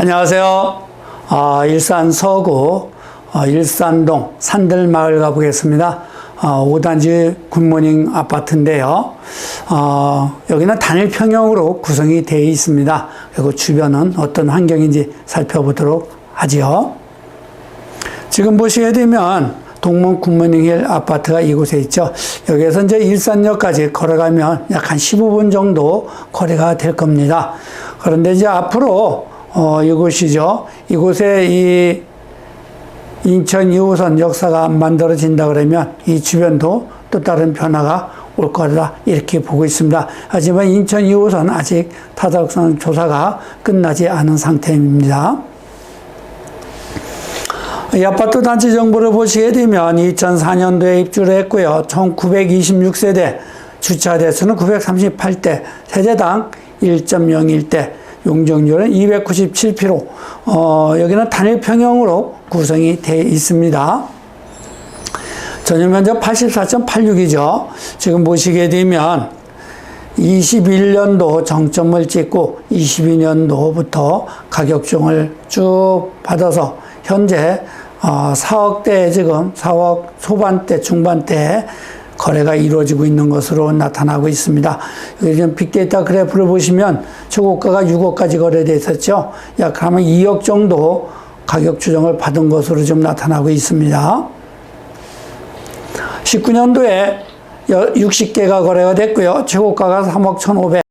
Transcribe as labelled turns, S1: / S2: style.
S1: 안녕하세요. 어, 일산 서구 어, 일산동 산들마을 가보겠습니다. 어, 5단지 굿모닝 아파트인데요. 어, 여기는 단일 평형으로 구성이 되어 있습니다. 그리고 주변은 어떤 환경인지 살펴보도록 하지요. 지금 보시게 되면 동문 굿모닝힐 아파트가 이곳에 있죠. 여기에서 이제 일산역까지 걸어가면 약 한 15분 정도 거리가 될 겁니다. 그런데 이제 앞으로 어, 이곳이죠. 이곳에 이 인천 2호선 역사가 만들어진다 그러면 이 주변도 또 다른 변화가 올 거다 이렇게 보고 있습니다. 하지만 인천 2호선 아직 타당성 조사가 끝나지 않은 상태입니다. 이 아파트 단지 정보를 보시게 되면 2004년도에 입주를 했고요. 총 926세대, 주차 대수는 938대, 세대당 1.01대, 용적률은 297피로, 어, 여기는 단일 평형으로 구성이 되어 있습니다. 전용 면적 84.86이죠. 지금 보시게 되면 21년도 정점을 찍고 22년도부터 가격종을 쭉 받아서 현재 어, 4억대 지금 4억 초반대 중반대 거래가 이루어지고 있는 것으로 나타나고 있습니다. 여기 빅데이터 그래프를 보시면 최고가가 6억까지 거래돼 있었죠. 약 하면 2억 정도 가격 추정을 받은 것으로 좀 나타나고 있습니다. 19년도에 60개가 거래가 됐고요. 최고가가 3억 1,500.